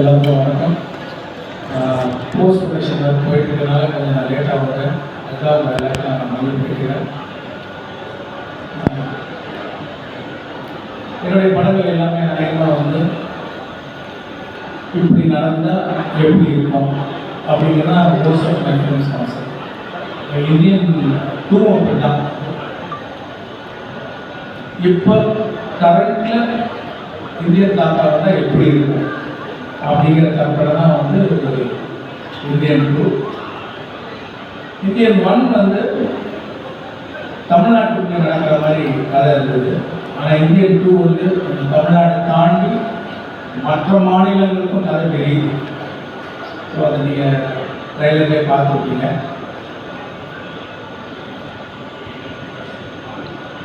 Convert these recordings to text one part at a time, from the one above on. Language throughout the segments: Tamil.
எல்லாருக்கும் வணக்கம். போஸ்ட் ப்ரொடக்ஷன் போயிட்டு இருக்கனால கொஞ்சம் நான் லேட்டாக வந்தேன். அதுக்காக உங்கள் எல்லாருக்கும் நான் மன்னிப்பு கேட்கிறேன் என்னுடைய படங்கள் எல்லாமே அதிகமாக வந்து இப்படி நடந்தால் எப்படி இருக்கும்? அப்படிங்கிறதா most of my films concept Indian குடும்பம் அப்படி தான். இப்போ கரண்ட்ல இந்தியன் தாத்தா வந்தால் எப்படி இருக்கும்? அப்படிங்கிற கற்பனை தான் வந்து இந்தியன் டூ இந்தியன் ஒன் வந்து தமிழ்நாட்டுக்குள்ளே நடக்கிற மாதிரி கதை இருந்தது. ஆனால் இந்தியன் டூ வந்து தமிழ்நாடு தாண்டி மற்ற மாநிலங்களுக்கும் கதை தெரியுது. ஸோ அதை நீங்கள் ட்ரெயிலர்லேயே பார்த்துருப்பீங்க.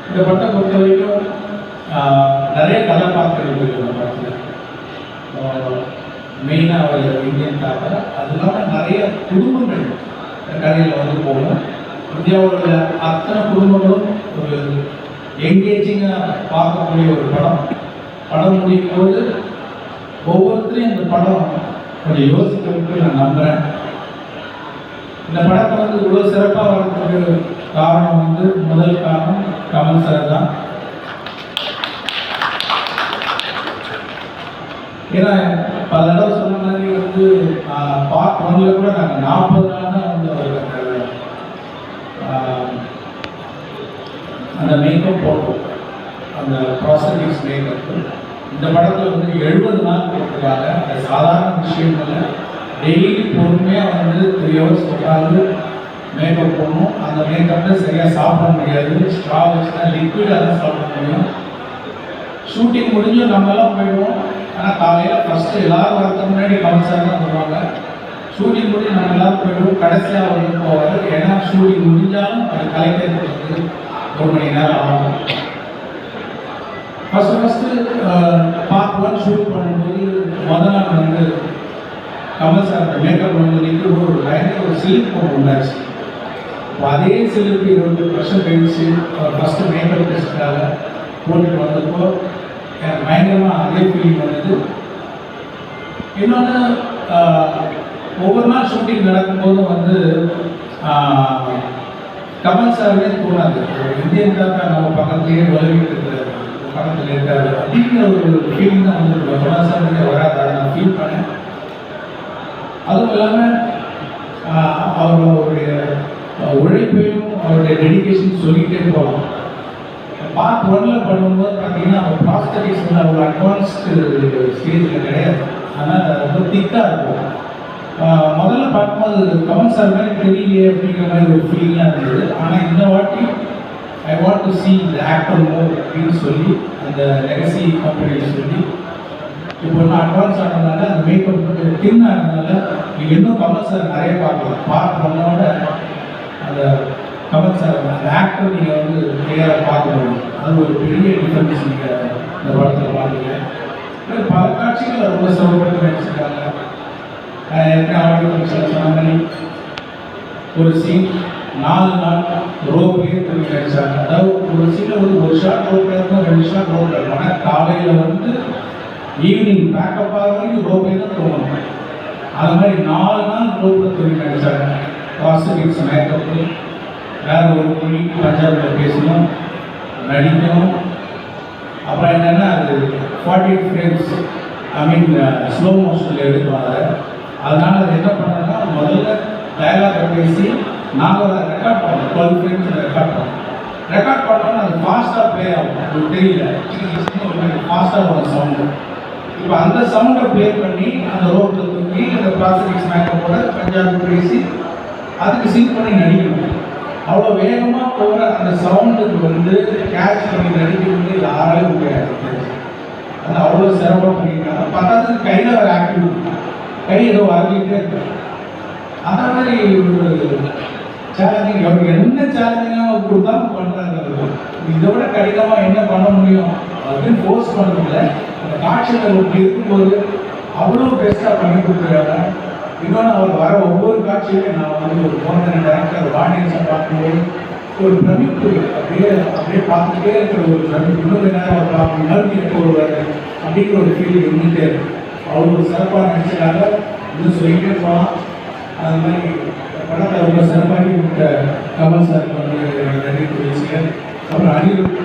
இந்த பட்டம் பொறுத்த வரைக்கும் நிறைய கதாபாத்திரங்கள் இருக்கு இந்த படத்தில். மெயினாக இந்தியன் தாத்தா அது இல்லாமல் நிறைய குடும்பங்கள் கடையில் வந்து போகும். இந்தியாவோட அத்தனை குடும்பங்களும் ஒரு எங்கேஜிங்காக பார்க்கக்கூடிய ஒரு படம். படம் முடியும் போது ஒவ்வொருத்தரையும் இந்த படம் கொஞ்சம் யோசிக்கிறதுக்கு நான் நம்புகிறேன் இந்த படத்தை வந்து இவ்வளோ சிறப்பாக வர்றதுக்கு காரணம் வந்து முதல் காரணம் கமல் சார் தான். ஏன்னா பல தடவை சொன்ன மாதிரி வந்து பார்ட் ஒன்ல கூட நாங்கள் நாற்பது நாள் தான் வந்து அந்த அந்த மேக்கப் போட்டோம். அந்த ப்ராசடிக்ஸ் மேக்கப் இந்த படத்தில் வந்து எழுபது நாள் கொடுத்துருக்காங்க அது சாதாரண விஷயம் இல்லை. டெய்லி பொறுமையாக வந்து த்ரீ ஹவர்ஸ் உட்காந்து மேக்கப் போடணும். அந்த மேக்கப்பில் சரியாக சாப்பிட முடியாது. ஸ்ட்ரா வச்சுனா லிக்விடாக தான் சாப்பிட முடியும். ஷூட்டிங் முடிஞ்சும் நம்மளாம் போயிடுவோம். ஆனால் காலையில் ஃபஸ்ட்டு எல்லாரும் வரதுக்கு முன்னாடி கமல் சார் தான் வருவாங்க. ஷூட்டிங் முடிஞ்சு நம்ம எல்லாரும் போயிடுவோம் கடைசியாக அவர் போவார். ஏன்னா ஷூட்டிங் முடிஞ்சாலும் அது கலைக்கிறதுக்கு ஒரு மணி நேரம் ஆகும். First first part one shoot பண்ணும்போது முதல் நாள் வந்து கமல் சார் மேக்கப் வந்து நிற்கிற ஒரு பயங்கர ஒரு சிலிப் போட்டு உண்டாச்சு. அப்போ அதே சிலிப்பு இருபது வருஷம் கழிச்சு ஃபஸ்ட்டு மேக்கப் டெஸ்ட்டாக போட்டுட்டு வந்தப்போ எனக்கு பயங்கரமாக அதே ஃபீலிங் வந்தது இன்னொன்று ஒவ்வொரு நாள் ஷூட்டிங் நடக்கும்போதும் வந்து கமல் சாருமே தோணாது. இந்தியன் தாத்தா நம்ம பக்கத்துலேயே வலுவிட்டு இருக்கிறாரு பக்கத்தில் இருக்காரு. அப்படிங்கிற ஒரு ஃபீலிங் தான் வந்து கமல் சார் வராது. அதை நான் ஃபீல் பண்ணேன். அதுவும் இல்லாமல் அவருடைய உழைப்பையும் அவருடைய டெடிகேஷன் சொல்லிக்கிட்டே போகலாம். பார்ட் ஒன்ல பண்ணும்போது பார்த்தீங்கன்னா அவர் ப்ராஸ்தட்டிக்ஸ் ஒரு அட்வான்ஸ்டு ஸ்டேஜில் கிடையாது. ஆனால் ரொம்ப திக்காக இருக்கும். முதல்ல பார்க்கும்போது கமல் சார் மாதிரி தெரியலையே அப்படிங்கிற மாதிரி ஒரு ஃபீலாக இருந்தது. ஆனால் இந்த வாட்டி ஐ வாண்ட் டு சி இந்த ஆக்டர் மோர் அப்படின்னு சொல்லி அந்த லெகசி கம்பெனியில் சொல்லி இப்போ நான் அட்வான்ஸ் ஆனதுனால அந்த மேக்கப் வந்து தின் ஆனதுனால நீங்கள் இன்னும் கமல் சார் நிறைய பார்க்கலாம். பார்ட் ஒன்னோட அந்த கமல் சார் அந்த ஆக்டர் நீங்கள் வந்து கிளியராக பார்க்கணும் அது ஒரு பெரிய டிஃபரன்ஸ் நீங்கள் இந்த படத்தில் பார்க்குறீங்க பல காட்சிகள் ரொம்ப சிரமப்பட்டு நடிச்சிருக்காங்க ஏற்கனவே ஆடியோ சொன்ன மாதிரி ஒரு சீன் நாலு நாள் ரோப்லேயே தூக்கி நடிச்சாங்க அதாவது ஒரு சீனில் வந்து ஒரு ஷாட் ரோப்ல இருக்கும் ரெண்டு ஷாட் ரோப்ல இருக்கும் ஆனால் காலையில் வந்து ஈவினிங் பேக்கப் ஆகிற வரைக்கும் ரோப்லே தான் தூங்கணும். அது மாதிரி நாலு நாள் ரோப்ல தூக்கி நடிச்சாங்க காஸ்டிக்ஸ் மேக்கப்பு வேறு ஒரு மொழி பஞ்சாபில் பேசணும் நடிக்கணும். அப்புறம் என்னென்னா அது forty frames I mean slow மோஷனில் எடுக்குவாங்க அதனால் அது என்ன பண்ணோம்னா முதல்ல டயலாகை பேசி நாங்கள் அதை ரெக்கார்ட் பண்ணோம். டுவெல் ஃப்ரேம்ஸ் ரெக்கார்ட் பண்ணோம். ரெக்கார்ட் பண்ணோம்னா அது ஃபாஸ்ட்டாக ப்ளே ஆகும். உங்களுக்கு தெரியல. ஃபாஸ்ட்டாக வரும் சவுண்டு இப்போ அந்த சவுண்டை ப்ளே பண்ணி அந்த ரோட்டில் தூக்கி அந்த பிளாஸ்டிக் ஸ்நாக்கை போட பஞ்சாபி பேசி அதுக்கு சிங்க் பண்ணி நடிக்கணும். அவ்வளோ வேகமாக போகிற அந்த சவுண்டுக்கு வந்து கேட்ச் பண்ணி நடிக்கிறது யாராலும் முடியாது. அது அவ்வளோ சிரமம் பண்ணியிருக்காங்க. பத்தாவது கையில் ஒரு ஆக்டிவ் கை ஏதோ வரலிட்டே இருக்காங்க அந்த மாதிரி ஒரு சேலஞ்சிங் அவர் என்ன சேலஞ்சிங்காக கொடுத்தாலும் பண்ணுறாங்க இதை விட கடினமாக என்ன பண்ண முடியும் அப்படின்னு ஃபோர்ஸ் பண்ணுறதில்ல அந்த காட்சிகள் இருக்கும்போது அவ்வளோ பெஸ்ட்டாக பண்ணி கொடுக்குறாங்க. இன்னொன்று அவர் வர ஒவ்வொரு காட்சியுமே நான் வந்து ஒரு போன டேரக்டர் ஆடியன்ஸை பார்க்கும்போது ஒரு பிரமிப்பு அப்படியே அப்படியே பார்த்துட்டே இருக்கிற ஒரு பிரமிப்பு. இன்னொரு நேரம் அவர் பார்க்கணும் மறுபடியும் எப்போ வருவார் அப்படிங்கிற ஒரு ஃபீல் இருந்துகிட்டே இருக்கும். அவர் ஒரு சிறப்பாக நடிச்சதால இன்னும் சொல்லிக்கிட்டே போகலாம் அது மாதிரி படத்தை ரொம்ப சிறப்பாகி விட்ட கமல் சார் வந்து நன்றி தெரிவிச்சுக்கிறேன். அப்புறம் அனிருத்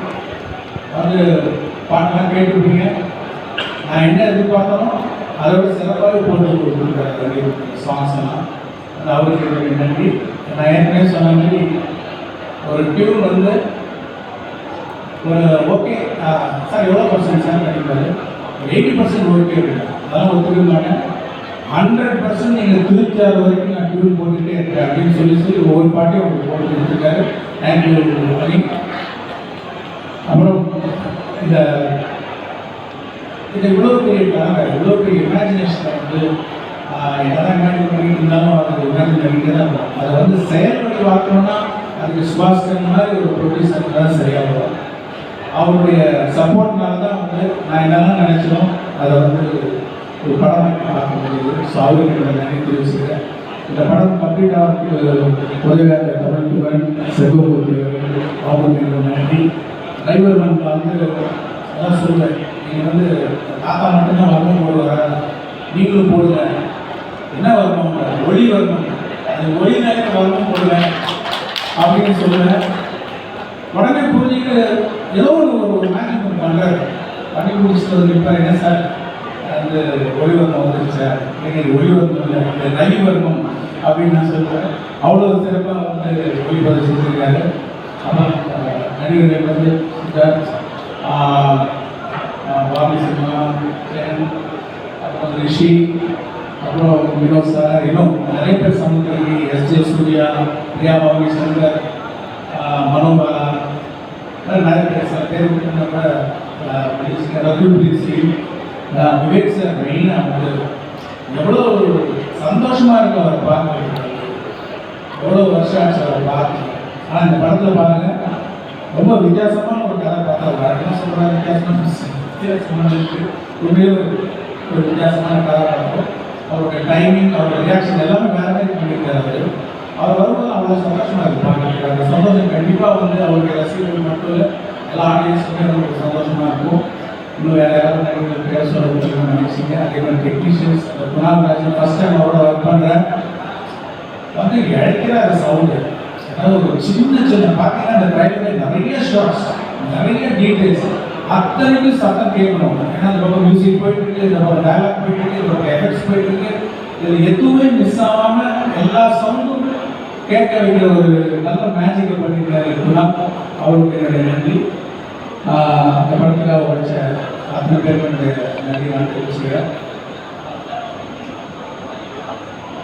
வந்து பாட்டெல்லாம் கேட்டுருப்பீங்க. நான் என்ன எதிர்பார்த்தாலும் அதோட சிறப்பாக போட்டு கொடுத்துருக்காரு சாங்ஸ் எல்லாம். அவருக்கு நன்றி. நான் ஏற்கனவே சொன்ன மாதிரி ஒரு டியூன் வந்து ஒரு ஓகே சார் எவ்வளோ பர்சன்ட் சார் கிடைப்பாரு எயிட்டி பர்சன்ட் ஓகே அதெல்லாம் ஒத்துக்க மாட்டேன். ஹண்ட்ரட் பர்சன்ட் நீங்கள் திருச்சாறு வரைக்கும் நான் டியூன் போட்டுகிட்டே இருக்கேன் அப்படின்னு சொல்லி சொல்லி ஒவ்வொரு பாட்டையும் உங்களுக்கு போட்டு கொடுத்துருக்காரு. தேங்க்யூ அப்புறம் இந்த இந்த இவ்வளோ பெரிய கனவை இவ்வளோ பெரிய இமேஜினேஷனை வந்து என்னதான் இமேஜின் பண்ணிட்டு இருந்தாலும் அது இமேஜின் பண்ணிட்டு தான் இருக்கும் அதை வந்து செயல்படி பார்க்கணும்னா அதுக்கு சுபாஷ்கரன் மாதிரி ஒரு ப்ரொடியூசர் தான் சரியாக வரும். அவருடைய சப்போர்ட்னால தான் வந்து நான் என்னெல்லாம் நினைச்சனோ அதை வந்து ஒரு படமாக பார்க்க முடியுது. ஸோ அவருக்கு என்னோட நன்றி தெரிவிச்சுக்கிறேன். இந்த படம் கம்ப்ளீட் ஆகிறதுக்கு உதவியாக தமிழ் புகழ் செல்வமூர்த்தி அவங்களுக்கு நன்றி. டிரைவர் வந்து அதான் சொல்லுவேன் நீங்கள் வந்து தாத்தா மட்டும்தான் வரணும் போடுவார் நீங்களும் போடுங்க. என்ன வரணும் ஒளி வரணும். அந்த ஒளி நேரத்தில் வரணும் போடுவேன் அப்படின்னு சொல்லுவேன் உடனே புரிஞ்சுட்டு ஏதோ ஒரு ஒரு மேஜிக் ஒன்று பண்ணுறாரு பண்ணி முடிச்சுட்டு நிற்பார் என்ன சார்? அந்த ஒளிவர்மம் வந்துருச்சு சார். எனக்கு ஒளிவர்மம் இல்லை இந்த ரவி வர்மம் அப்படின்னு நான் சொல்லுவேன் அவ்வளோ சிறப்பாக வந்து ஒளிபதிவு செஞ்சுருக்காரு. அப்புறம் நடிகர்கள் வந்து பாபி சிம்மா ஜெயன் அப்புறம் ரிஷி அப்புறம் வினோத் சார் இன்னும் நிறைய பேர் சமூகி எஸ் ஜே சூர்யா பிரியா பாபி சங்கர் மனோபாலா நிறைய பேர் சில பேர் நம்ம ரகுல் விவேக் சார் மெயினாக வந்து எவ்வளோ சந்தோஷமாக இருக்கும் அவரை பார்க்க எவ்வளோ வருஷம் ஆச்சு அவரை பார்த்து ஆனால் இந்த படத்தில் பாருங்கள் ரொம்ப வித்தியாசமாக ஒரு பார்த்தா அவர் என்ன வித்தியாசமான வித்தியாசமான இருக்கு உண்மையிலே ஒரு வித்தியாசமான கதாபாத்திரம். அவருடைய டைமிங் அவருடைய ரியாக்ஷன் எல்லாமே வேற மாதிரி பண்ணியிருக்காரு அவர். அவர் வரும்போது அவ்வளோ சந்தோஷமா இருக்கு அந்த சந்தோஷம் கண்டிப்பாக வந்து அவருடைய ரசிகர்கள் மட்டும் இல்லை எல்லா ஆடியன்ஸுமே இருக்கும். இன்னும் யாராவது நடிகர்கள் பேர் சொல்ல அதே மாதிரி டெக்னீஷியன்ஸ் குணால் ராஜன் டைம் அவரோட ஒர்க் பண்ணுறேன் வந்து இழைக்கிற அந்த சவுண்டு அதாவது ஒரு சின்ன சின்ன பார்த்தீங்கன்னா அந்த ட்ரைலரில் நிறைய ஷார்ட்ஸ் நிறைய டீட்டெயில்ஸ் அத்தனைக்கும் சத்தம் கேட்கணும். ஏன்னா இந்த பக்கம் மியூசிக் போயிட்டு இருக்கு இந்த பக்கம் டைலாக் போயிட்டு இருக்கு இந்த பக்கம் எஃபெக்ட்ஸ் போயிட்டு இருக்கு இதில் எதுவுமே மிஸ் ஆகாம எல்லா சவுண்டும் கேட்க வேண்டிய ஒரு நல்ல மேஜிக்கை பண்ணியிருக்காரு குணால் அவருக்கு என்னுடைய நன்றி. ஆஹ் அந்த படத்துக்காக உழைச்ச அத்தனை பேருக்கு நன்றி. நான் தெரிவிச்சுக்கிறேன்.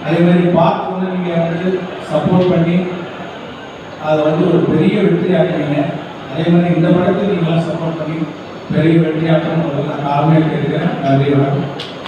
அதே மாதிரி பார்த்து வந்து நீங்கள் வந்து சப்போர்ட் பண்ணி அதை வந்து ஒரு பெரிய வெற்றி ஆக்குறீங்க அதே மாதிரி இந்த படத்தை நீங்களாம் சப்போர்ட் பண்ணி பெரிய வெற்றியாற்றம் நான் காரணம் கேட்கிறேன் நன்றி வணக்கம்.